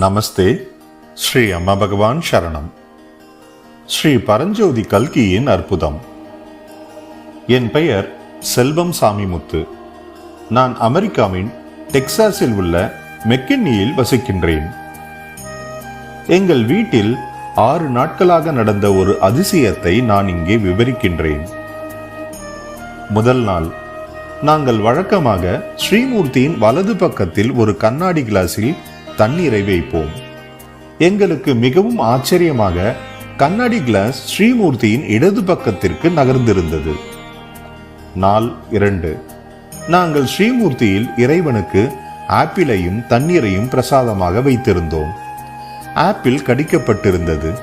நமஸ்தே. ஸ்ரீ அம்மா பகவான் சரணம். ஸ்ரீ பரஞ்சோதி கல்கியின் அற்புதம். என் பெயர் செல்வம் சாமிமுத்து. நான் அமெரிக்காவின் டெக்சாஸில் உள்ள மெக்கின்னியில் வசிக்கின்றேன். எங்கள் வீட்டில் ஆறு நாட்களாக நடந்த ஒரு அதிசயத்தை நான் இங்கே விவரிக்கின்றேன். முதல் நாள் நாங்கள் வழக்கமாக ஸ்ரீமூர்த்தியின் வலது பக்கத்தில் ஒரு கண்ணாடி கிளாஸில் தண்ணீரை வைப்போம். எங்களுக்கு மிகவும் ஆச்சரியமாக கண்ணாடி கிளாஸ் ஸ்ரீமூர்த்தியின் இடது பக்கத்திற்கு நகர்ந்திருந்தது. நாள் இரண்டு. நாங்கள் ஸ்ரீமூர்த்தியில் இறைவனுக்கு ஆப்பிளையும் தண்ணீரையும் பிரசாதமாக வைத்திருந்தோம். ஆப்பிள் கடிக்கப்பட்டிருந்தது.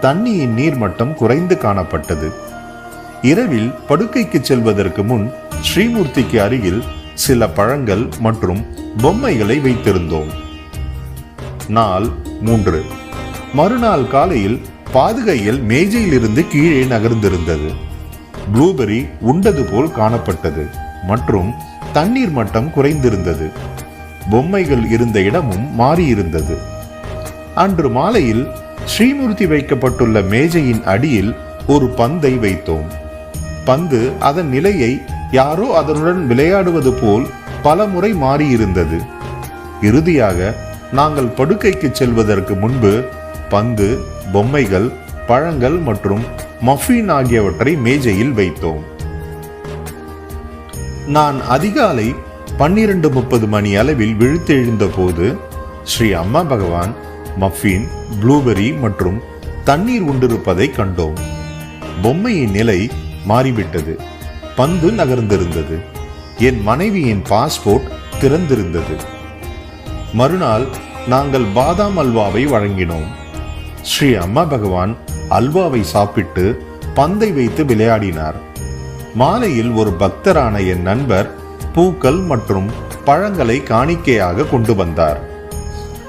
தண்ணியின் நீர்மட்டம் குறைந்து காணப்பட்டது. இரவில் படுக்கைக்கு செல்வதற்கு முன் ஸ்ரீமூர்த்திக்கு அருகில் சில பழங்கள் மற்றும் பொம்மைகளை வைத்திருந்தோம். நாள் மூன்று. மறுநாள் காலையில் பாதுகையில் மேஜையிலிருந்து கீழே நகர்ந்திருந்தது. ப்ளூபெரி உண்டது போல் காணப்பட்டது மற்றும் தண்ணீர் மட்டம் குறைந்திருந்தது. பொம்மைகள் இருந்த இடமும் மாறியிருந்தது. அன்று மாலையில் ஸ்ரீமூர்த்தி வைக்கப்பட்டுள்ள மேஜையின் அடியில் ஒரு பந்தை வைத்தோம். பந்து அதன் நிலையை யாரோ அதனுடன் விளையாடுவது போல் பல முறை மாறியிருந்தது. இறுதியாக நாங்கள் படுக்கைக்கு செல்வதற்கு முன்பு பந்து பொம்மைகள் பழங்கள் மற்றும் மஃபின் ஆகியவற்றை மேஜையில் வைத்தோம். நான் அதிகாலை பன்னிரண்டு முப்பது மணி அளவில் விழித்தெழுந்த போது ஸ்ரீ அம்மா பகவான் மஃபின் ப்ளூபெரி மற்றும் தண்ணீர் உண்டிருப்பதை கண்டோம். பொம்மையின் நிலை மாறிவிட்டது. பந்து நகர்ந்திருந்தது. என் மனைவியின் பாஸ்போர்ட் திறந்திருந்தது. மறுநாள் நாங்கள் பாதாம் அல்வாவை வழங்கினோம். ஸ்ரீ அம்மா பகவான் அல்வாவை சாப்பிட்டு பந்தை வைத்து விளையாடினார். மாலையில் ஒரு பக்தரான என் நண்பர் பூக்கள் மற்றும் பழங்களை காணிக்கையாக கொண்டு வந்தார்.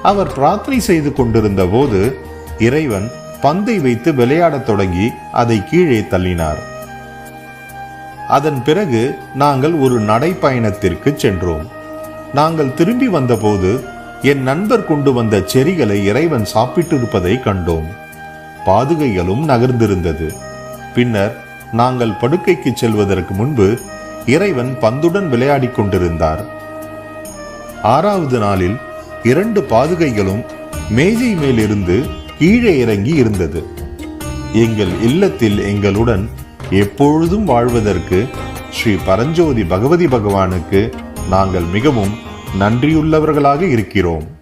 அவர் பிரார்த்தனை செய்து கொண்டிருந்த போது இறைவன் பந்தை வைத்து விளையாடத் தொடங்கி அதை கீழே தள்ளினார். அதன் பிறகு நாங்கள் ஒரு நடைப்பயணத்திற்கு சென்றோம். நாங்கள் திரும்பி வந்தபோது என் நண்பர் கொண்டு வந்த செரிகளை இறைவன் சாப்பிட்டிருப்பதை கண்டோம். பாதுகைகளும் நகர்ந்திருந்தது. பின்னர் நாங்கள் படுக்கைக்கு செல்வதற்கு முன்பு இறைவன் பந்துடன் விளையாடிக் கொண்டிருந்தார். ஆறாவது நாளில் இரண்டு பாதுகைகளும் மேஜை மேலிருந்து கீழே இறங்கி இருந்தது. எங்கள் இல்லத்தில் எங்களுடன் எப்பொழுதும் வாழ்வதற்கு ஸ்ரீ பரஞ்சோதி பகவதி பகவானுக்கு நாங்கள் மிகவும் நன்றியுள்ளவர்களாக இருக்கிறோம்.